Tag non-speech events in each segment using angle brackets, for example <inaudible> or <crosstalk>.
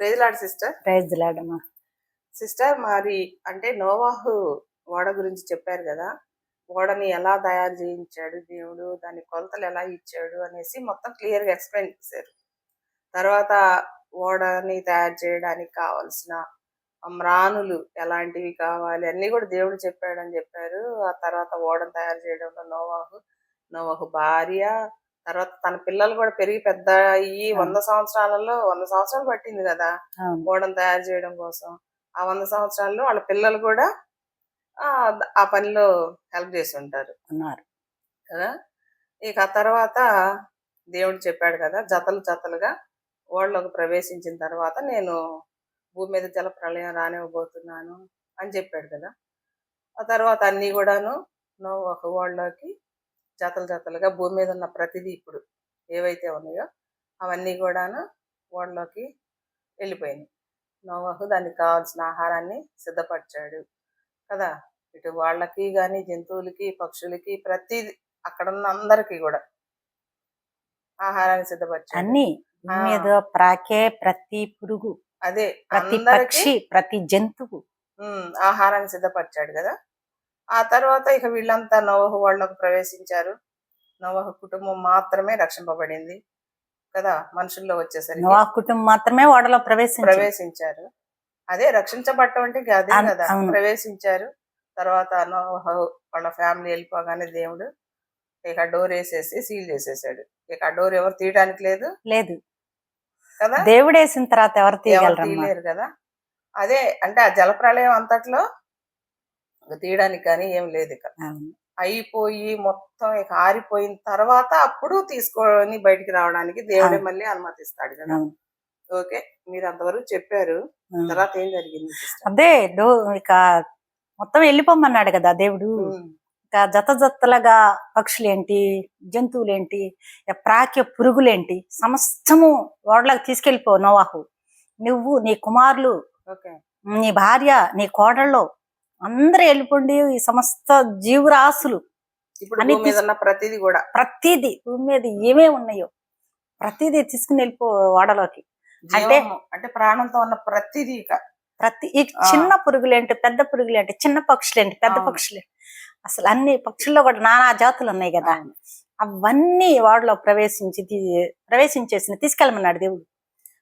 Praise lord sister. Praise లాడమ్మా sister మరి అంటే నోవాహు ఓడ గురించి చెప్పారు కదా. ఓడని ఎలా తయారు చేయించాడు దేవుడు దాని కొలతలు ఎలా ఇచ్చాడు అనేసి మొత్తం క్లియర్గా ఎక్స్ప్లెయిన్ చేశారు. తర్వాత ఓడని తయారు చేయడానికి కావలసిన మ్రానులు ఎలాంటివి కావాలి అన్ని కూడా దేవుడు చెప్పాడని చెప్పారు. ఆ తర్వాత ఓడను తయారు చేయడంలో నోవాహు నోవాహు భార్య తర్వాత తన పిల్లలు కూడా పెరిగి పెద్ద అయ్యి వంద సంవత్సరాలలో వంద సంవత్సరాలు పట్టింది కదా ఓడను తయారు చేయడం కోసం. ఆ వంద సంవత్సరాల్లో వాళ్ళ పిల్లలు కూడా ఆ పనిలో హెల్ప్ చేసి ఉంటారు. ఉన్నారు. కదా? ఇక ఆ తర్వాత దేవుడు చెప్పాడు కదా జతలు జతలుగా ఓడలోకి ప్రవేశించిన తర్వాత నేను భూమి మీద జల ప్రళయం రానివ్వబోతున్నాను అని చెప్పాడు కదా. ఆ తర్వాత అన్నీ కూడాను ఒక ఓడలోకి జతలు జతలుగా భూమి మీద ఉన్న ప్రతిదీ ఇప్పుడు ఏవైతే ఉన్నాయో అవన్నీ కూడాను ఓడలోకి వెళ్ళిపోయినాయి నోవాహు దానికి కావాల్సిన ఆహారాన్ని సిద్ధపరిచాడు కదా. ఇటు వాళ్ళకి కానీ జంతువులకి పక్షులకి ప్రతి అక్కడ ఉన్న అందరికి కూడా ఆహారాన్ని సిద్ధపరిచాడు. అన్ని. మీద ప్రాకే ప్రతి పురుగు అదే ప్రతి పక్షి ప్రతి జంతువు. ఆహారాన్ని సిద్ధపరిచాడు కదా. ఆ తర్వాత ఇక వీళ్ళంతా నవహు వాళ్ళకు ప్రవేశించారు. నవహు కుటుంబం మాత్రమే రక్షింపబడింది. కదా? మనుషుల్లో వచ్చేసరికి నోవా కుటుంబం మాత్రమే ఓడలో ప్రవేశించారు. ప్రవేశించారు. అదే రక్షించబడటం అంటే అదే కదా. ప్రవేశించారు. తర్వాత నోహు వాళ్ళ ఫ్యామిలీ వెళ్ళిపోగానే దేవుడు ఇక డోర్ వేసేసి సీల్ చేసేసాడు. ఇక ఆ డోర్ ఎవరు తీయడానికి లేదు. లేదు. కదా? దేవుడు వేసిన తర్వాత ఎవరు తీయలేరు కదా? అదే అంటే ఆ జలప్రళయం అంతట్లో తీయడానికి కానీ ఏం లేదు ఇక. అయిపోయి మొత్తం ఇక ఆరిపోయిన తర్వాత అప్పుడు తీసుకొని బయటికి రావడానికి దేవుడే. మళ్ళీ అనుమతిస్తాడు కదా. ఓకే మీరు అంతవరకు చెప్పారు. తర్వాత ఏం జరిగింది? అదే ఇక మొత్తం వెళ్ళిపోమన్నాడు కదా దేవుడు ఇక జత జతలుగా పక్షులేంటి జంతువులేంటి ప్రాక్య పురుగులేంటి సమస్తము ఓడలకు తీసుకెళ్ళిపో నోవాహు నువ్వు నీ కుమారులు ఓకే నీ భార్య నీ కోడళ్ళు అందరూ వెళ్ళిపోండి ఈ సమస్త జీవరాశులు. అన్ని ప్రతిదీ కూడా. ప్రతిదీ భూమి మీద ఏమేమి ఉన్నాయో ప్రతిదీ తీసుకుని వెళ్ళిపో ఓడలోకి అంటే- అంటే ప్రాణంతో ఉన్న ప్రతిదీ ప్రతి. చిన్న పురుగులేంటి పెద్ద పురుగులేంటి చిన్న పక్షులేంటి పెద్ద అవును. పక్షులేంటి అసలు అన్ని పక్షుల్లో కూడా నానా జాతులు ఉన్నాయి కదా. అవును. అవన్నీ వాడిలో ప్రవేశించి ప్రవేశించేసిన తీసుకెళ్ళమన్నాడు దేవుడు.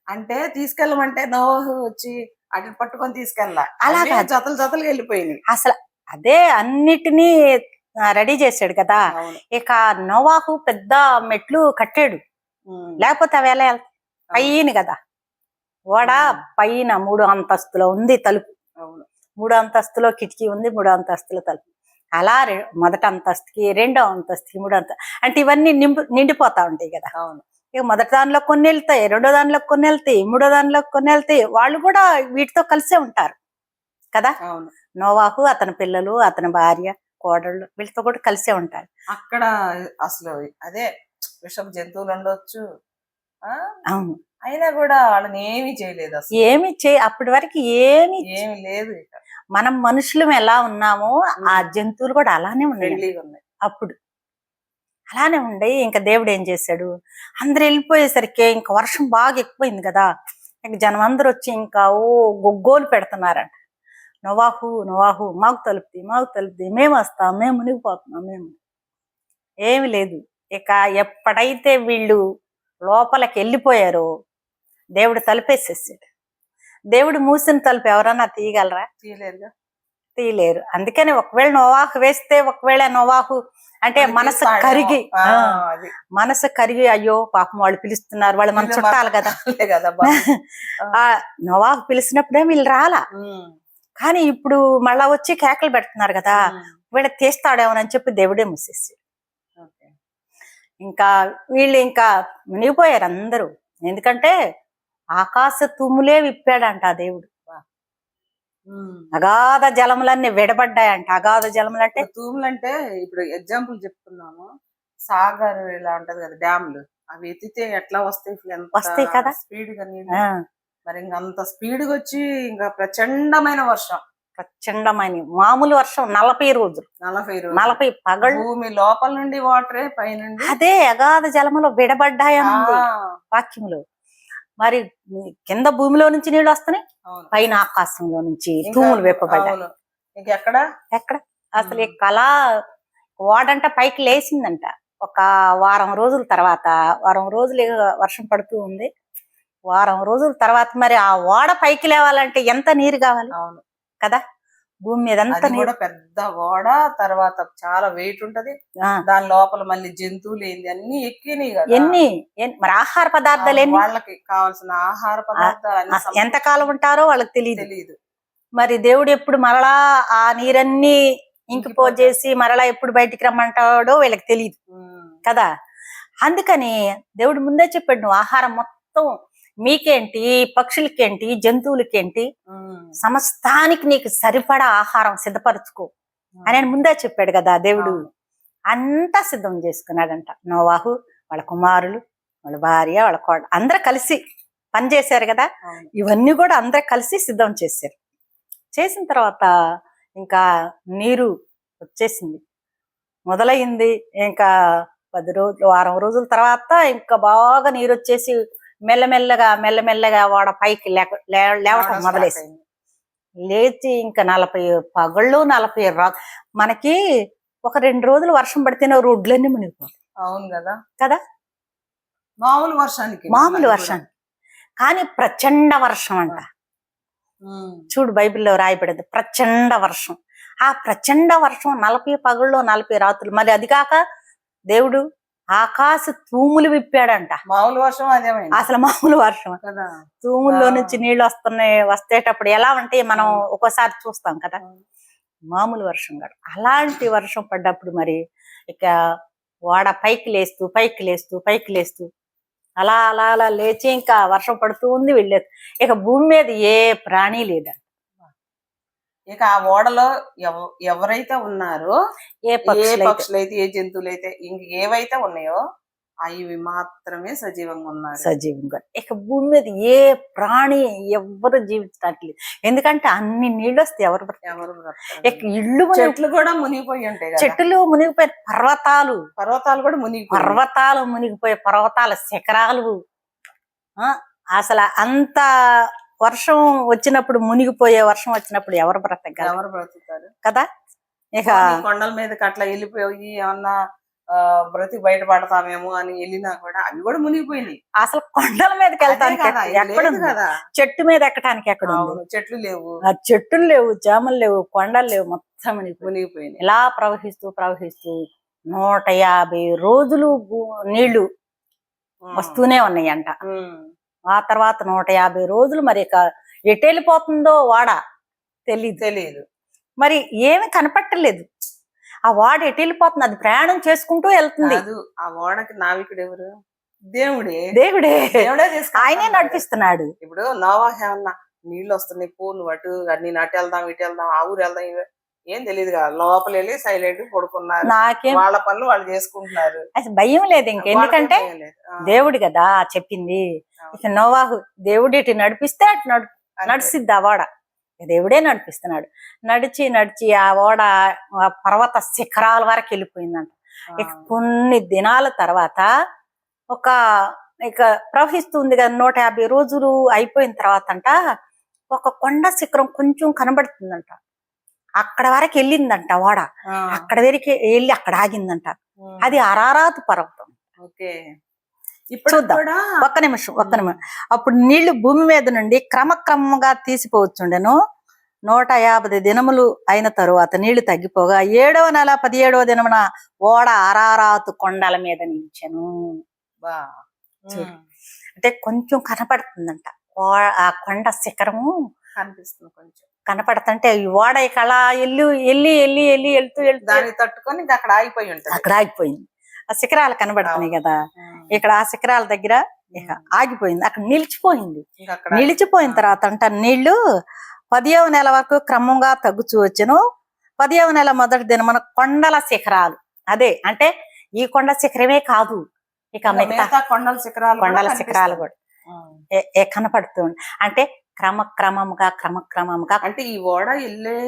అంటే తీసుకెళ్ళమంటే నోహు వచ్చి అటు పట్టుకొని తీసుకెళ్ళా. అలా. జతలు జతలు వెళ్ళిపోయినాయి. అసలు అదే అన్నిటినీ రెడీ చేశాడు కదా. ఇక నోవాహు పెద్ద మెట్లు కట్టాడు. లేకపోతే అవి ఎలా? పైన కదా. ఓడ. పైన మూడు అంతస్తులో ఉంది తలుపు. అవును. మూడో అంతస్తులో కిటికీ ఉంది మూడో అంతస్తులో తలుపు. అలా మొదటి అంతస్తుకి రెండో అంతస్తుకి మూడో అంత అంటే ఇవన్నీ నింపు నిండిపోతా ఉంటాయి కదా. అవును. ఇక మొదటి దానిలో కొన్ని వెళ్తాయి రెండో దానిలో కొన్ని వెళ్తాయి మూడో దానిలో కొన్ని వెళ్తాయి. వాళ్ళు కూడా వీటితో కలిసే ఉంటారు కదా? నోవాహు అతని పిల్లలు అతని భార్య కోడళ్ళు వీళ్ళతో కూడా కలిసే ఉంటారు. అక్కడ అసలు అదే విషపు జంతువులు ఉండొచ్చు. అవును. అయినా కూడా వాళ్ళని ఏమీ చేయలేదు అసలు. ఏమి చే అప్పటి వరకు ఏమి ఏమి లేదు మనం మనుషులం ఎలా ఉన్నామో ఆ జంతువులు కూడా అలానే ఉన్నాయి. అప్పుడు అలానే ఉండే. ఇంకా దేవుడు ఏం చేశాడు? అందరు వెళ్ళిపోయేసరికి ఇంకా వర్షం బాగా ఎక్కువైంది కదా. ఇంకా జనం అందరూ వచ్చి ఇంకా ఓ గొగ్గోలు పెడుతున్నారంట. నవాహు నవాహు మాకు తలుపుది మాకు తలుపుది మేము వస్తాం మేము మునిగిపోతున్నాం మేము ఏమి లేదు. ఇక ఎప్పుడైతే వీళ్ళు లోపలికి వెళ్ళిపోయారో దేవుడు తలుపేసేసాడు. దేవుడు మూసిన తలుపు ఎవరన్నా తీయగలరా? తీయలేరుగా తీయలేరు అందుకని ఒకవేళ నోవాహు వేస్తే ఒకవేళ నోవాహు అంటే మనసు. కరిగి మనసు కరిగి అయ్యో పాపం వాళ్ళు పిలుస్తున్నారు వాళ్ళు మన చుట్టాలు కదా. <laughs> <laughs> ఆ నోవాహు పిలిచినప్పుడే వీళ్ళు రాలా కానీ ఇప్పుడు మళ్ళా వచ్చి కేకలు పెడుతున్నారు కదా వీళ్ళ తీస్తాడేమోనని చెప్పి దేవుడే మూసేసి. ఇంకా వీళ్ళు ఇంకా మునిగిపోయారు అందరూ ఎందుకంటే ఆకాశ తుమ్ములే విప్పాడంట ఆ దేవుడు. అగాధ జలములన్నీ విడబడ్డాయంట. అగాధ జలములు అంటే ఇప్పుడు తూములు అంటే ఇప్పుడు ఎగ్జాంపుల్ చెప్తున్నాము. సాగర్ ఇలా ఉంటది కదా డ్యామ్లు. అవి ఎత్తితే ఎట్లా వస్తాయి వస్తాయి కదా. స్పీడ్గా మరి ఇంక అంత స్పీడ్గా వచ్చి ఇంకా ప్రచండమైన వర్షం. ప్రచండమైన మామూలు వర్షం నలభై రోజులు. నలభై రోజులు. నలభై పగళ్ళు. భూమి లోపల నుండి వాటరే పైనుండి అదే అగాధ జలములో విడబడ్డాయని వాక్యములు మరి కింద భూమిలో నుంచి నీళ్ళు వస్తున్నాయి? పైన ఆకాశంలో నుంచి తూములు వెప్పబడ్డాయి అవును. ఇంకెక్కడ ఎక్కడ? అసలు ఈ కళ ఓడంట పైకి లేచిందంట. ఒక వారం రోజుల తర్వాత వారం రోజులు వర్షం పడుతూ ఉంది. వారం రోజుల తర్వాత మరి ఆ ఓడ పైకి లేవాలంటే ఎంత నీరు కావాలి? అవును. కదా? భూమి మీద కూడా పెద్ద ఓడ తర్వాత చాలా వెయిట్ ఉంటది. దాని లోపల మళ్ళీ జంతువులు ఏంది అన్ని ఎక్కినాయి కదా. ఎన్ని? ఎన్- మరి ఆహార పదార్థాలు ఎన్ని? వాళ్ళకి కావాల్సిన ఆహార పదార్థాలు ఎంత కాలం ఉంటారో వాళ్ళకి తెలియదు తెలియదు మరి దేవుడు ఎప్పుడు మరలా ఆ నీరన్నీ ఇంకిపోజేసి మరలా ఎప్పుడు బయటికి రమ్మంటాడో వీళ్ళకి తెలియదు కదా? అందుకని దేవుడు ముందే చెప్పాడు నువ్వు ఆహారం మొత్తం మీకేంటి? పక్షులకేంటి? జంతువులకేంటి? సమస్తానికి నీకు సరిపడా ఆహారం సిద్ధపరచుకో. అని ముందే చెప్పాడు కదా దేవుడు. అంతా సిద్ధం చేసుకున్నాడంట. నోవాహు వాళ్ళ కుమారులు వాళ్ళ భార్య వాళ్ళ కోడ అందరూ కలిసి పని చేశారు కదా. ఇవన్నీ కూడా అందరూ కలిసి సిద్ధం చేశారు. చేసిన తర్వాత ఇంకా నీరు వచ్చేసింది. మొదలైంది. ఇంకా పది రోజులు వారం రోజుల తర్వాత ఇంకా బాగా నీరు వచ్చేసి మెల్లమెల్లగా మెల్లమెల్లగా వాడ పైకి లేవటం రావడం మొదలేసి start అయింది. లేచి ఇంకా నలభై పగళ్ళు నలభై రా మనకి ఒక రెండు రోజులు వర్షం పడితేనే రోడ్లన్నీ మునిగిపోతాయి. అవును కదా? కదా? మామూలు వర్షానికి మామూలు వర్షానికి. కానీ ప్రచండ వర్షం అంట. చూడు బైబిల్లో రాయబడింది ప్రచండ వర్షం. ఆ ప్రచండ వర్షం నలభై పగళ్ళు నలభై రాత్రులు. మరి అది కాక దేవుడు ఆకాశ తూములు విప్పాడంట. మామూలు వర్షం అదేమైంది అసలు మామూలు వర్షం. తూముల్లో. నుంచి నీళ్ళు వస్తున్నాయి వస్తేటప్పుడు ఎలా ఉంటే మనం. ఒక్కోసారి చూస్తాం కదా. మామూలు వర్షం కాదు. అలాంటి వర్షం పడ్డప్పుడు మరి ఇక వాడ పైకి లేస్తూ పైకి లేస్తూ పైకి లేస్తూ అలా అలా అలా లేచి ఇంకా వర్షం పడుతూ ఉంది వెళ్ళేది. ఇక భూమి మీద ఏ ప్రాణి లేదా ఇక ఆ ఓడలో ఎవ- ఎవరైతే ఉన్నారో ఏ పక్షులు పక్షులైతే. ఏ జంతువులు అయితే ఇంక ఏవైతే ఉన్నాయో అవి మాత్రమే సజీవంగా ఉన్నారు. సజీవంగా. ఇక భూమి మీద ఏ ప్రాణి ఎవ్వరు జీవించడానికి లేదు ఎందుకంటే అన్ని నీళ్ళు వస్తే ఎవరు? ఎవరు. ఇక ఇళ్ళు మునిగి చెట్లు కూడా మునిగిపోయి ఉంటాయి కదా. చెట్టులు మునిగిపోయి పర్వతాలు. పర్వతాలు కూడా మునిగిపోయి పర్వతాలు మునిగిపోయే పర్వతాల శిఖరాలు ఆ, అసలు అంత వర్షం వచ్చినప్పుడు మునిగిపోయే వర్షం వచ్చినప్పుడు ఎవరు బ్రతకగలరు? ఎవరు బ్రతుకుతారు? కదా? ఇక కొండల మీదకి అట్లా వెళ్ళిపోయి ఏమన్నా బ్రతికి బయటపడతామేమో అని వెళ్ళినా కూడా అవి కూడా మునిగిపోయినాయి. అసలు కొండల మీదకి వెళ్తానికి కదా, ఎక్కడ చెట్టు మీద ఎక్కడానికి ఎక్కడ చెట్లు లేవు. ఆ చెట్టులు లేవు జామలు లేవు కొండలు లేవు మొత్తం మునిగిపోయి మునిగిపోయినాయి. ఇలా ప్రవహిస్తూ ప్రవహిస్తూ నూట యాభై రోజులు నీళ్ళు వస్తూనే ఉన్నాయంట. ఆ తర్వాత నూట యాభై రోజులు మరి ఎటు వెళ్ళిపోతుందో వాడ తెలీదు. తెలియదు మరి ఏమి కనపట్టలేదు. ఆ వాడ ఎటు వెళ్ళిపోతుంది? అది ప్రయాణం చేసుకుంటూ వెళ్తుంది. ఆ ఓడకి నావికుడు ఎవరు? దేవుడే. దేవుడే. దేవుడే. ఆయనే నడిపిస్తున్నాడు. ఇప్పుడు నోవా ఏమన్నా నీళ్ళు వస్తున్నాయి పూలు అటు నేను అటు వెళ్దాం ఇటు వెళ్దాం ఆ ఊరు వెళ్దాం ఇవి- ఏం తెలియదు కదా లోపల వెళ్ళి సైలెంట్ పడుకున్నారు. నాకేం వాళ్ళ పనులు వాళ్ళు చేసుకుంటున్నారు. అసలు భయం లేదు ఇంక. ఎందుకంటే దేవుడు కదా చెప్పింది. ఇక నోవాహు దేవుడు ఇటు నడిపిస్తే అటు నడు. నడిసిద్ది ఆ ఓడ. దేవుడే నడిపిస్తున్నాడు. నడిచి నడిచి ఆ ఓడ పర్వత శిఖరాల వరకు వెళ్ళిపోయిందంట. ఇక కొన్ని దినాల తర్వాత ఒక ఇక ప్రవహిస్తుంది కదా నూట యాభై రోజులు అయిపోయిన తర్వాత అంట ఒక కొండ శిఖరం కొంచెం కనబడుతుందంట. అక్కడ వరకు వెళ్ళిందంట ఓడ. అక్కడ వరకు వెళ్ళి అక్కడ ఆగిందంట. అది అరారాతు పర్వతం. ఓకే. ఇప్పుడు ఒక్క నిమిషం ఒక్క నిమిషం. అప్పుడు నీళ్ళు భూమి మీద నుండి క్రమక్రమంగా తీసిపోవచ్చుండెను. నూట యాభై దినములు అయిన తరువాత నీళ్ళు తగ్గిపోగా ఏడవ నెల పదిహేడవ దినమున ఓడ అరారాతు కొండల మీద నిలిచెను. అంటే కొంచెం కనపడుతుందంట. ఓ- ఆ కొండ శిఖరము కనిపిస్తుంది కొంచెం. కనపడుతుంటే ఈ ఓడ ఇక అలా ఎల్లి ఎల్లి ఎల్లి ఎల్లి వెళ్తూ వెళ్తూ దాన్ని తట్టుకొని అక్కడ ఆగిపోయి ఉంటుంది. అక్కడ ఆగిపోయింది. ఆ శిఖరాలు కనబడుతున్నాయి కదా. ఇక్కడ ఆ శిఖరాల దగ్గర ఆగిపోయింది. అక్కడ నిలిచిపోయింది. నిలిచిపోయిన తర్వాత అంట నీళ్ళు పదియవ నెల వరకు క్రమంగా తగ్గుచూ వచ్చెను. పదియవ నెల మొదటి దినమున కొండల శిఖరాలు. అదే అంటే ఈ కొండ శిఖరమే కాదు. ఇక మిగతా కొండల శిఖరాలు కూడా కొండల శిఖరాలు. కూడా ఉమ్. ఏ- ఏ కనపడుతూ ఉంది. అంటే క్రమక్రమంగా క్రమక్రమంగా అంటే ఈ ఓడ వెళ్ళే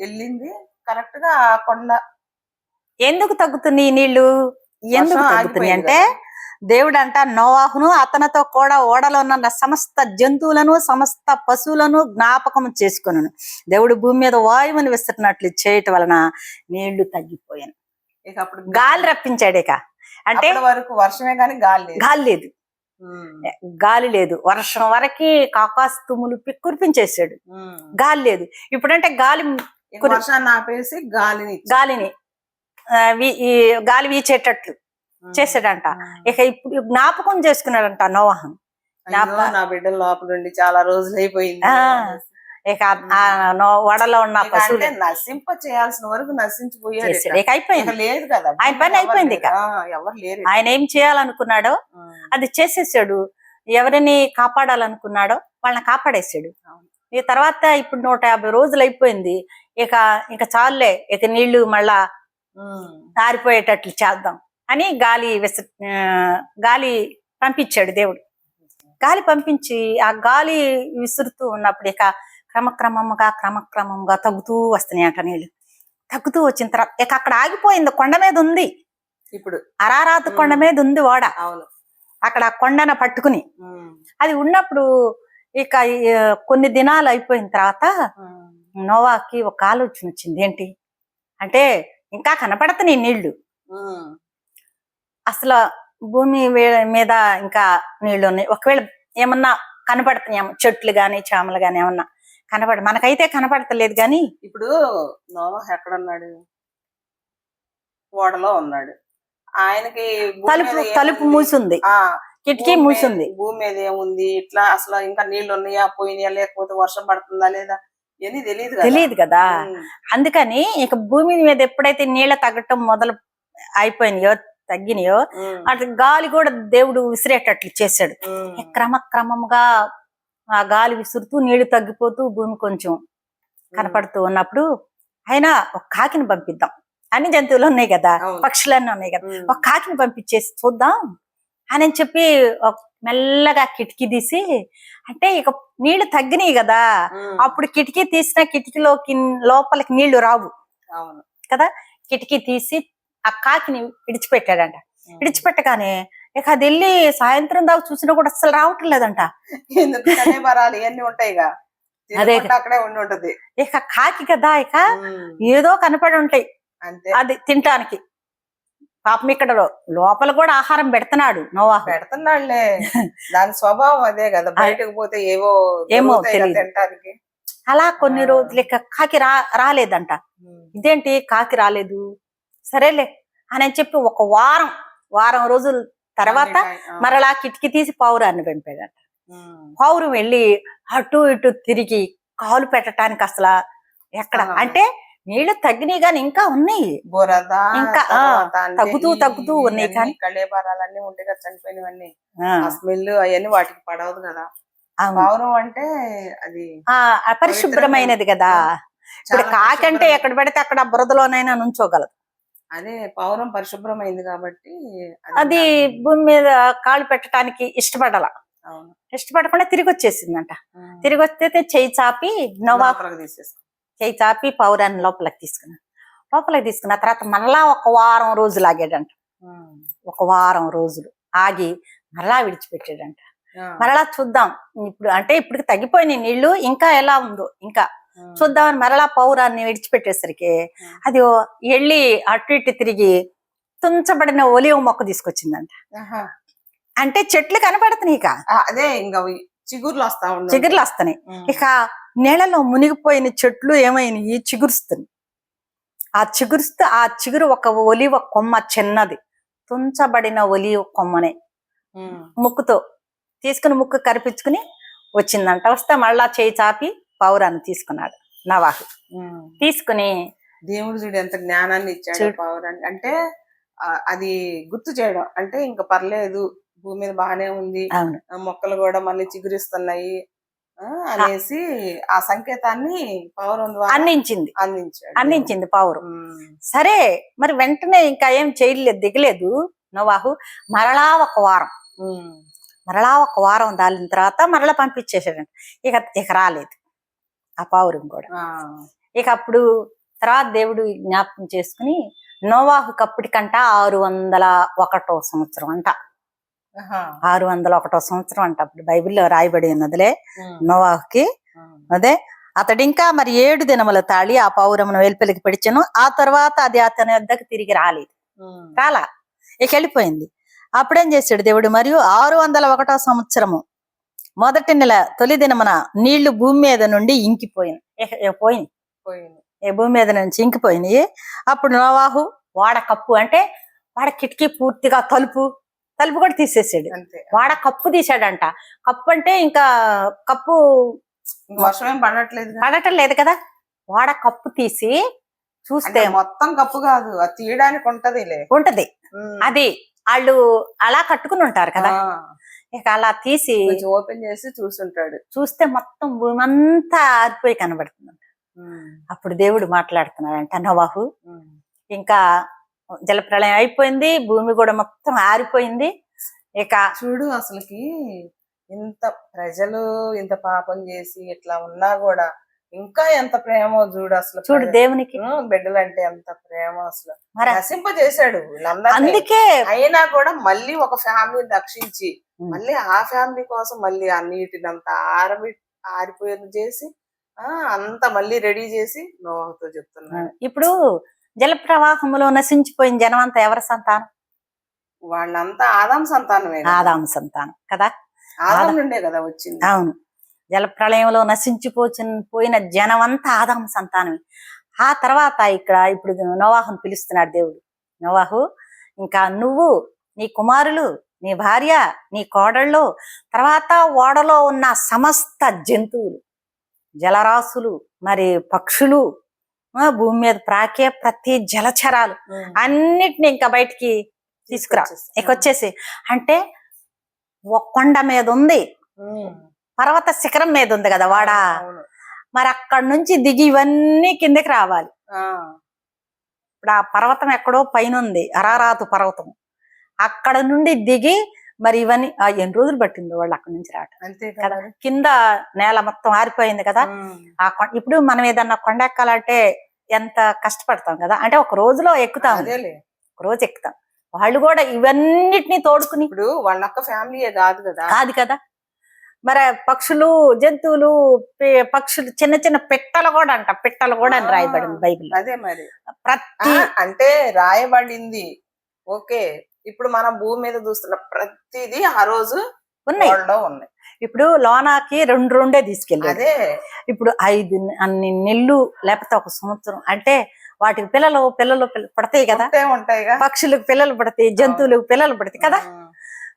వెళ్ళింది కరెక్ట్గా ఆ కొండ. ఎందుకు తగ్గుతుంది ఈ నీళ్ళు ఎందుకు తగ్గుతున్నాయి? అంటే దేవుడు అంట నోవాహును అతనితో కూడా ఓడలో ఉన్న సమస్త జంతువులను సమస్త పశువులను జ్ఞాపకం చేసుకును దేవుడు భూమి మీద వాయువుని విసిరినట్లు చేయటం వలన నీళ్ళు తగ్గిపోయాను. ఇక అప్పుడు గాలి రప్పించాడు ఇక. అంటే వరకు వర్షమే కానీ గాలి గాలి లేదు. గాలి లేదు. వర్షం వరకి కాకాసు తుమ్ములు పి- కురిపించేసాడు. ఉమ్. గాలి లేదు. ఇప్పుడంటే గాలి ఇక వర్షాన్ని ఆపేసి గాలిని. గాలిని ఈ గాలి వీచేటట్లు ఉమ్. ఇక ఇప్పుడు జ్ఞాపకం చేసుకున్నాడంట నోవాహం నా బిడ్డల లోపల ఉండి చాలా రోజులు అయిపోయింది ఇక వడలో ఉన్న ఇక పశువులు. నశింప చేయాల్సిన వరకు నశించిపోయాడు ఇక. ఇక అయిపోయింది. ఇక లేదు కదా. ఆయన పని అయిపోయింది. ఆ, ఎవరు లేరు ఆయన ఏం చేయాలనుకున్నాడో. అది చేసేసాడు. ఎవరిని కాపాడాలనుకున్నాడో వాళ్ళని కాపాడేశాడు. అవును. ఈ తర్వాత ఇప్పుడు నూట యాభై రోజులు అయిపోయింది. ఇక ఇక చాలులే ఇక నీళ్ళు మళ్ళా. ఆరిపోయేటట్లు చేద్దాం అని గాలి విస గాలి పంపించాడు దేవుడు. గాలి పంపించి ఆ గాలి విసురుతూ ఉన్నప్పుడు ఇక క్రమక్రమంగా క్రమక్రమంగా తగ్గుతూ వస్తున్నాయి అంట నీళ్ళు. తగ్గుతూ వచ్చిన తర్వాత ఇక అక్కడ ఆగిపోయింది కొండ మీద ఉంది. ఇప్పుడు. అరారాతు కొండ మీద ఉంది ఓడ. అవును. అక్కడ ఆ కొండన పట్టుకుని. అది ఉన్నప్పుడు ఇక కొన్ని దినాలు అయిపోయిన తర్వాత. నోవాకి ఒక ఆలోచన వచ్చింది ఏంటి? అంటే ఇంకా కనపడుతున్నాయి నీళ్ళు. అసలు భూమి మీద ఇంకా నీళ్ళు ఉన్నాయి. ఒకవేళ ఏమన్నా కనపడుతున్నాయేమో చెట్లు గాని చేమలు గాని ఏమన్నా కనపడ మనకైతే కనపడతలేదు గాని ఇప్పుడు నోవా ఎక్కడ ఉన్నాడు ఓడలో ఉన్నాడు. ఆయనకి తలుపు తలుపు? మూసుంది. ఆ, కిటికీ మూసుంది. భూమి మీద ఏముంది? ఇట్లా అసలు ఇంకా నీళ్ళు ఉన్నాయా పోయినాయా లేకపోతే వర్షం పడుతుందా లేదా? తెలియదు కదా. తెలియదు కదా. అందుకని ఇక భూమి మీద ఎప్పుడైతే నీళ్ళ తగ్గటం మొదలు అయిపోయినాయో తగ్గినాయో. అటు గాలి కూడా దేవుడు విసిరేటట్లు చేశాడు. క్రమక్రమంగా ఆ గాలి విసురుతూ నీళ్ళు తగ్గిపోతూ భూమి కొంచెం కనపడుతూ ఉన్నప్పుడు అయినా ఒక కాకిని పంపిద్దాం. అన్ని జంతువులు ఉన్నాయి కదా. పక్షులన్నీ ఉన్నాయి కదా. ఒక కాకిని పంపించేసి చూద్దాం అని చెప్పి మెల్లగా కిటికీ తీసి అంటే ఇక నీళ్ళు తగ్గినాయి కదా. అప్పుడు కిటికీ తీసిన కిటికీలోకి లోపలికి నీళ్ళు రావు అవును కిటికీ తీసి ఆ కాకిని విడిచిపెట్టాడంట. విడిచిపెట్టగానే ఇక అది వెళ్ళి సాయంత్రం దాకా చూసినా కూడా అసలు రావటం లేదంట ఇవన్నీ ఉంటాయిగా అదే. అక్కడే ఉండి ఉంటది ఇక కాకి కదా ఇక. ఏదో కనపడి ఉంటాయి అది తినటానికి. పాపం ఇక్కడ లోపల కూడా ఆహారం పెడుతున్నాడు నోవాహు. పెడుతున్నాళ్ళే దాని స్వభావం అదే కదా. బయటకు పోతే ఏవో ఏమో. తినటానికి. అలా కొన్ని. రోజులు ఇక కాకి రా రాలేదంట. ఇదేంటి? కాకి రాలేదు. సరేలే అని చెప్పి ఒక వారం వారం రోజుల తర్వాత. మరలా కిటికీ తీసి పావురాన్ని పంపాడంట. పావురం వెళ్ళి అటు ఇటు తిరిగి కాలు పెట్టడానికి అసలు ఎక్కడ. అంటే నీళ్ళు తగ్గినాయి కానీ ఇంకా ఉన్నాయి బురద ఇంకా, తగ్గుతూ తగ్గుతూ ఉన్నాయి కానీ. కళేబరాలన్నీ ఉంటాయి కదా చనిపోయినవన్నీ స్మెల్ అవన్నీ వాటికి పడవదు కదా. పౌరం అంటే అది అపరిశుభ్రమైనది కదా ఇప్పుడు చాలా కాకి అంటే పరిశుభ్రం. ఎక్కడ పడితే అక్కడ బురదలోనైనా నుంచోగలదు అదే పౌరం పరిశుభ్రమైంది కాబట్టి అది భూమి మీద కాళ్ళు పెట్టడానికి ఇష్టపడాల. ఇష్టపడకుండా తిరిగి వచ్చేసిందంట. తిరిగి వస్తే చెయ్యి చాపి నోవా లోపలికి చెయ్యి చాపి పౌరాన్ని లోపలికి తీసుకున్నాడు లోపలికి తీసుకున్న తర్వాత మళ్ళా ఒక వారం రోజులు ఆగాడంట. ఒక వారం రోజులు ఆగి మరలా విడిచిపెట్టాడంట. మరలా చూద్దాం ఇప్పుడు అంటే ఇప్పుడు తగ్గిపోయినాయి నీళ్ళు ఇంకా ఎలా ఉందో ఇంకా. చూద్దామని మరలా పౌరాన్ని విడిచిపెట్టేసరికి. అది వెళ్ళి అటు ఇటు తిరిగి తుంచబడిన ఒలివ మొక్క తీసుకొచ్చిందంట. అంటే చెట్లు కనపడుతున్నాయి ఇక అదే ఇంకా చిగుర్లు వస్తా ఉన్నాయి చిగుర్లు వస్తున్నాయి ఇక నేలలో మునిగిపోయిన చెట్లు ఏమైనాయి చిగురుస్తుంది. ఆ చిగురుస్తూ ఆ చిగురు ఒక ఒలివ కొమ్మ చిన్నది. తుంచబడిన ఒలివ కొమ్మనే. ముక్కుతో తీసుకుని ముక్కు కరిపించుకుని వచ్చిందంట. వస్తే మళ్ళా చేయి చాపి పౌరాన్ని తీసుకున్నాడు నవాహు. తీసుకుని దేవుడు చూడు ఎంత జ్ఞానాన్ని ఇచ్చాడు చూడు. పౌరాన్ని అంటే అది గుర్తు చేయడం. అంటే ఇంకా పర్లేదు భూమి మీద బాగానే ఉంది. మొక్కలు కూడా మళ్ళీ చిగురిస్తున్నాయి. అనేసి ఆ సంకేతాన్ని పౌరం ద్వారా అందించింది. అందించాడు. అందించింది పౌరం. సరే మరి వెంటనే ఇంకా ఏం చేయలేదు దిగలేదు? నవాహు మరలా ఒక వారం. మరలా ఒక వారం దాలిన తర్వాత మరలా పంపించేసాడంట ఇక ఇక రాలేదు. ఆ పావురం కూడా. ఇక అప్పుడు తర్వాత దేవుడు జ్ఞాపకం చేసుకుని నోవాహు కప్పటికంట ఆరు వందల ఒకటో సంవత్సరం అంట. ఆరు వందల ఒకటో సంవత్సరం అంట. అప్పుడు బైబిల్లో రాయబడి ఉన్నదిలే. నోవాహుకి. అదే. అతడు ఇంకా మరి ఏడు దినముల తాళి ఆ పౌరమును వెలుపలికి పిడిచెను. ఆ తర్వాత అది అతని వద్దకు తిరిగి రాలేదు. రాలా. ఇక వెళ్ళిపోయింది. అప్పుడేం చేశాడు దేవుడు? మరియు ఆరు వందల ఒకటో సంవత్సరము మొదటి నెల తొలి దినమున నీళ్ళు భూమి మీద నుండి ఇంకిపోయింది ఇక- ఇక పోయింది ఈ భూమి మీద నుంచి ఇంకిపోయినాయి. అప్పుడు నోవాహు వాడ కప్పు అంటే వాడ కిటికీ పూర్తిగా తలుపు తలుపు కూడా తీసేసాడు. వాడ కప్పు తీసాడంట కప్పు అంటే ఇంకా కప్పు వర్షం పడట్లేదు పడటం లేదు కదా. వాడ కప్పు తీసి చూస్తే మొత్తం కప్పు కాదు అది తీయడానికి ఉంటది. ఉమ్. అది వాళ్ళు అలా కట్టుకుని ఉంటారు కదా. ఇక అలా తీసి ఓపెన్ చేసి చూసుంటాడు. చూస్తే మొత్తం భూమి అంతా ఆరిపోయి కనబడుతుంది అప్పుడు దేవుడు మాట్లాడుతున్నాడంట నవాహు. ఇంకా జలప్రళయం అయిపోయింది భూమి కూడా మొత్తం ఆరిపోయింది. ఇక చూడు అసలుకి ఇంత ప్రజలు ఇంత పాపం చేసి ఇట్లా ఉన్నా కూడా ఇంకా ఎంత ప్రేమో చూడు అసలు చూడు దేవునికి. బిడ్డలంటే ఎంత ప్రేమ అసలు. మరి. నశింప చేశాడు వీళ్ళందరినీ. అందుకే అయినా కూడా మళ్ళీ ఒక ఫ్యామిలీని రక్షించి. మళ్ళీ ఆ ఫ్యామిలీ కోసం మళ్ళీ ఆ నీటిని అంతా ఆరబి ఆరిపోయేది చేసి ఆ అంత మళ్ళీ రెడీ చేసి నోహతో చెప్తున్నాడు. ఇప్పుడు జల ప్రవాహంలో నశించిపోయిన జనం అంతా ఎవరి సంతానం? వాళ్ళంతా ఆదాం సంతానమే కదా. ఆదాము సంతానం కదా? ఆదాం నుండే కదా వచ్చింది. అవును. జల ప్రళయంలో నశించిపోచిన పోయిన జనం అంతా ఆదాము సంతానమే. ఆ తర్వాత ఇక్కడ ఇప్పుడు నోవాహును పిలుస్తున్నాడు దేవుడు. నోవాహు ఇంకా నువ్వు నీ కుమారులు నీ భార్య నీ కోడళ్ళు తర్వాత ఓడలో ఉన్న సమస్త జంతువులు జలరాశులు మరి పక్షులు భూమి మీద ప్రాకే ప్రతి జలచరాలు. అన్నిటిని ఇంకా బయటికి తీసుకురా వచ్చేసి అంటే కొండ మీద ఉంది. పర్వత శిఖరం మీద ఉంది కదా వాడ. మరి అక్కడ నుంచి దిగి ఇవన్నీ కిందకి రావాలి. ఇప్పుడు ఆ పర్వతం ఎక్కడో పైన ఉంది అరారాతు పర్వతం అక్కడ నుండి దిగి మరి ఇవన్నీ ఆ ఎన్ని రోజులు పట్టింది వాళ్ళు అక్కడ నుంచి రావటం. అంతే కదా? కదా. నేల మొత్తం ఆరిపోయింది కదా. ఆ. ఇప్పుడు మనం ఏదన్నా కొండ ఎక్కాలంటే ఎంత కష్టపడతాం కదా? అంటే ఒక రోజులో ఎక్కుతాం. ఒక రోజు ఎక్కుతాం. వాళ్ళు కూడా ఇవన్నిటిని తోడుకుని ఇప్పుడు వాళ్ళొక్క ఫ్యామిలీయే కాదు కదా? కాదు కదా? మరి పక్షులు జంతువులు పక్షులు చిన్న చిన్న పిట్టలు కూడా అంట. పిట్టలు కూడా అని. రాయబడింది బైబిల్ అదే మరి. ప్రతి అంటే రాయబడింది. ఓకే. ఇప్పుడు మనం భూమి మీద చూస్తున్న ప్రతిదీ ఆ రోజు ఉన్నాయి. ఉన్నాయి. ఇప్పుడు లోనాకి రెండు రెండే తీసుకెళ్ళాడు అదే. ఇప్పుడు ఐదు అన్ని నెల్లు లేకపోతే ఒక సంవత్సరం. అంటే వాటికి పిల్లలు పిల్లలు పిల్ల- పడతాయి కదా. ఉంటే ఉంటాయిగా. పక్షులకు పిల్లలు పడతాయి జంతువులకు పిల్లలు పడతాయి కదా.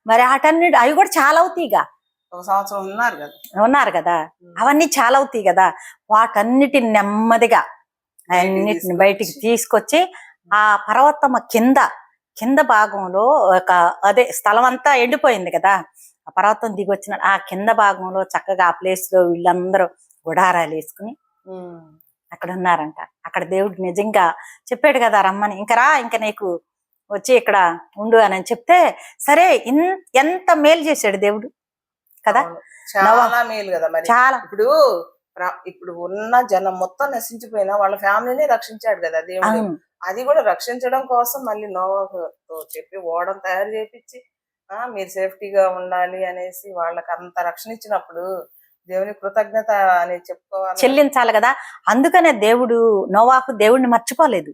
మరి వాటన్నిటి అవి కూడా చాలా అవుతాయిగా ఒక సంవత్సరం ఉన్నారు కదా. ఉన్నారు కదా. అవన్నీ చాలా అవుతాయి కదా. వాటన్నిటిని నెమ్మదిగా అన్నిటిని. బయటికి తీసుకొచ్చి ఆ పర్వతమ కింద కింద భాగంలో ఒక అదే స్థలం అంతా ఎండిపోయింది కదా. ఆ పర్వతం దిగి వచ్చిన ఆ కింద భాగంలో చక్కగా ఆ ప్లేస్లో వీళ్ళందరూ గుడారాలు వేసుకుని. అక్కడ ఉన్నారంట. అక్కడ దేవుడు నిజంగా చెప్పాడు కదా రమ్మని ఇంకా రా ఇంకా నీకు వచ్చి ఇక్కడ ఉండు అని చెప్తే సరే ఎంత మేలు చేశాడు దేవుడు? కదా. చాలా మేలు కదా మరి. చాలా. ఇప్పుడు ఇప్పుడు ఉన్న జనం మొత్తం నశించిపోయినా వాళ్ళ ఫ్యామిలీని రక్షించాడు కదా దేవుడు. అది కూడా రక్షించడం కోసం మళ్ళీ నోవాహుతో చెప్పి ఓడను తయారు చేపించి ఆ మీరు సేఫ్టీగా ఉండాలి అనేసి వాళ్ళకి అంత రక్షణ ఇచ్చినప్పుడు దేవుని కృతజ్ఞత అని చెప్పుకోవాలి. చెల్లించాలి కదా. అందుకనే దేవుడు నోవాకు దేవుడిని మర్చిపోలేదు.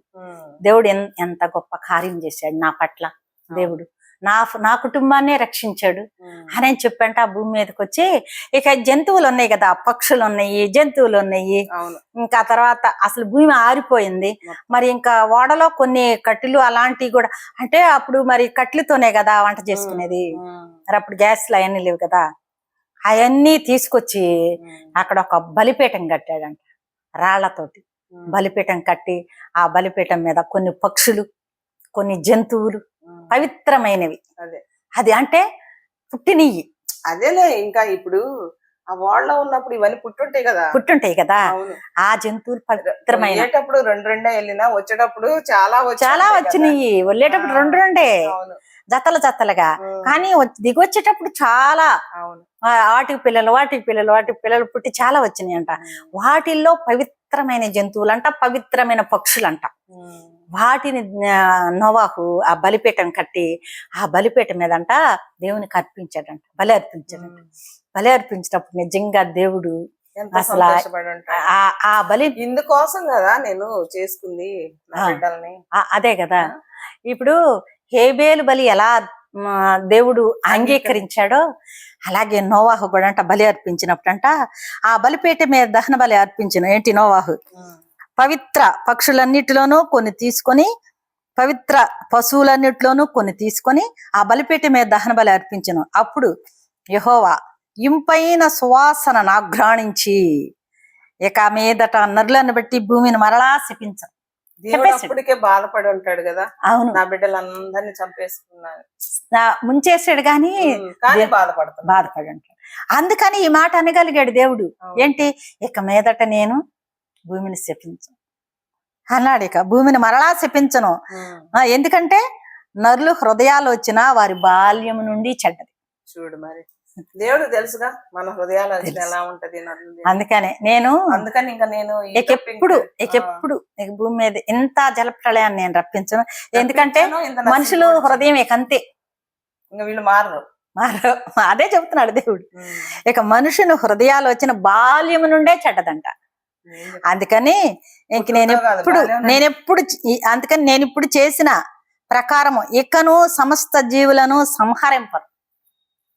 దేవుడు ఎంత గొప్ప కార్యం చేశాడు నా పట్ల దేవుడు. నా నా కుటుంబాన్నే రక్షించాడు. అని చెప్పంట ఆ భూమి మీదకి వచ్చి ఇక జంతువులు ఉన్నాయి కదా పక్షులు ఉన్నాయి జంతువులు ఉన్నాయి ఇంకా తర్వాత అసలు భూమి ఆరిపోయింది మరి ఇంకా ఓడలో కొన్ని కట్టెలు అలాంటివి కూడా అంటే అప్పుడు మరి కట్టెలతోనే కదా వంట చేసుకునేది. మరి అప్పుడు గ్యాస్లు అవన్నీ లేవు కదా అవన్నీ తీసుకొచ్చి. అక్కడ ఒక బలిపీఠం కట్టాడంట రాళ్ళతోటి. బలిపీఠం కట్టి ఆ బలిపీఠం మీద కొన్ని పక్షులు కొన్ని జంతువులు. పవిత్రమైనవి. అదే. అది అంటే పుట్టినయ్యి అదేలే ఇంకా ఇప్పుడు ఆ వాళ్ళలో ఉన్నప్పుడు ఇవన్నీ పుట్టుంటాయి కదా. పుట్టుంటాయి కదా. ఆ జంతువులు పవిత్రమైన. రెండు రెండే వెళ్ళినా వచ్చేటప్పుడు చాలా చాలా. వచ్చినాయి వెళ్ళేటప్పుడు రెండు రెండే. జతలు జతలుగా. కానీ దిగొచ్చేటప్పుడు చాలా వాటికి పిల్లలు వాటికి పిల్లలు వాటికి పిల్లలు పుట్టి చాలా వచ్చినాయి అంట. వాటిల్లో పవిత్రమైన జంతువులంట పవిత్రమైన పక్షులంట. వాటిని నోవాహు ఆ బలిపీఠం కట్టి ఆ బలిపీఠం మీదంట దేవునికి అర్పించాడంట బలి అర్పించాడంట. బలి అర్పించినప్పుడు నిజంగా దేవుడు అసలు ఆ ఆ బలి ఇందుకోసం కదా నేను చేసుకుంది అదే కదా. ఇప్పుడు హేబేలు బలి ఎలా దేవుడు అంగీకరించాడో అలాగే నోవాహు కూడా అంట బలి అర్పించినప్పుడంట ఆ బలిపేట మీద దహన బలి అర్పించిన ఏంటి నోవాహు? పవిత్ర పక్షులన్నిటిలోనూ కొన్ని తీసుకొని పవిత్ర పశువులన్నిటిలోనూ కొన్ని తీసుకొని ఆ బలిపేట మీద దహన బలి అర్పించను. అప్పుడు యహోవా ఇంపైన సువాసన నాఘ్రాణించి ఇక మీదట నరులను బట్టి భూమిని మరలా శపించను బాధపడి ఉంటాడు కదా. అవును. నా బిడ్డలందరినీ చంపేసుకున్నాను. నా- ముంచేసాడు కానీ బాధపడుతున్నా బాధపడి ఉంటాడు. అందుకని ఈ మాట అనగలిగాడు దేవుడు. ఏంటి? ఇక మీదట నేను భూమిని శపించను అన్నాడు ఇక భూమిని మరలా శపించను. ఎందుకంటే నరులు హృదయాలు వచ్చిన వారి బాల్యం నుండి చెడ్డది. చూడు మరి. దేవుడు తెలుసుగా మన హృదయాలు. ఎలా ఉంటది. అందుకనే నేను అందుకని ఇంకా నేను ఎప్పుడు ఎప్పుడు భూమి మీద ఇంత జలప్రళయాన్ని నేను రప్పించను. ఎందుకంటే మనుషులు. హృదయం ఇక అంతే. ఇంకా వీళ్ళు మారరు. మారు అదే చెప్తున్నాడు దేవుడు. ఇక మనుషుని హృదయాలు వచ్చిన బాల్యం నుండే చెడ్డదంట? అందుకని ఇంక నేను ఎప్పుడు నేను ఎప్పుడు అందుకని నేను ఇప్పుడు చేసిన ప్రకారము ఇకను సమస్త జీవులను సంహరింపను.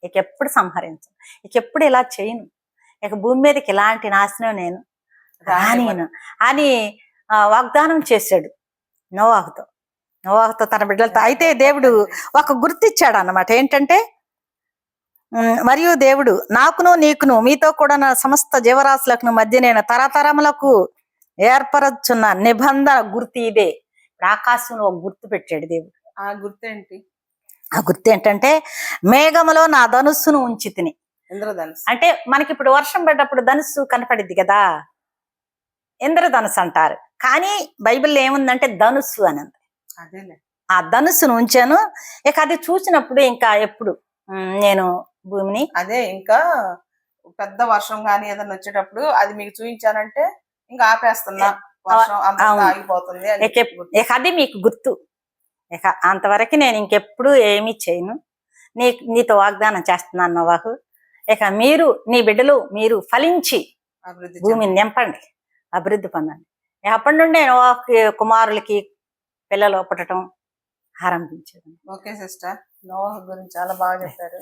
ఇక ఎప్పుడు సంహరించను. ఇక ఎప్పుడు ఇలా చేయను. ఇక భూమి మీదకి ఇలాంటి నాశనం నేను రానియను అని వాగ్దానం చేశాడు నోవాహుతో. నోవాహుతో తన బిడ్డలతో. అయితే దేవుడు ఒక గుర్తిచ్చాడు అన్నమాట ఏంటంటే మరియు దేవుడు నాకును నీకును మీతో కూడా నా సమస్త జీవరాశులకు మధ్య నేను తరతరములకు ఏర్పరచున్న నిబంధన గుర్తు ఇదే. ఆకాశంలో ఒక గుర్తు పెట్టాడు దేవుడు. ఆ గుర్తేంటి ఆ గుర్తు ఏంటంటే మేఘములో నా ధనుస్సును ఉంచి తిని. ఇంద్రధనుసు అంటే మనకి ఇప్పుడు వర్షం పడ్డప్పుడు ధనుస్సు కనపడిద్ది కదా? ఇంద్రధనుస్సు అంటారు. కానీ బైబిల్లో ఏముందంటే ధనుస్సు అని ఉంది ఆ ధనుస్సును ఉంచాను. ఇక అది చూసినప్పుడు ఇంకా ఎప్పుడు? నేను భూమిని. అదే ఇంకా పెద్ద వర్షం గానీ ఏదైనా వచ్చేటప్పుడు అది మీకు చూపించానంటే ఇంకా ఆపేస్తున్నా. వర్షం అంత. ఆగిపోతుంది ఇక అది మీకు గుర్తు. ఇక అంతవరకు నేను ఇంకెప్పుడు ఏమీ చేయను. నీ నీతో వాగ్దానం చేస్తున్నాను నవాహు. ఇక మీరు నీ బిడ్డలు మీరు ఫలించి అభివృద్ధి భూమిని నింపండి. అభివృద్ధి పొందండి. అప్పటి నుండి కుమారులకి పిల్లలు పుట్టడం ఆరంభించారు ఓకే సిస్టర్. నోహ గురించి చాలా బాగా చెప్పారు.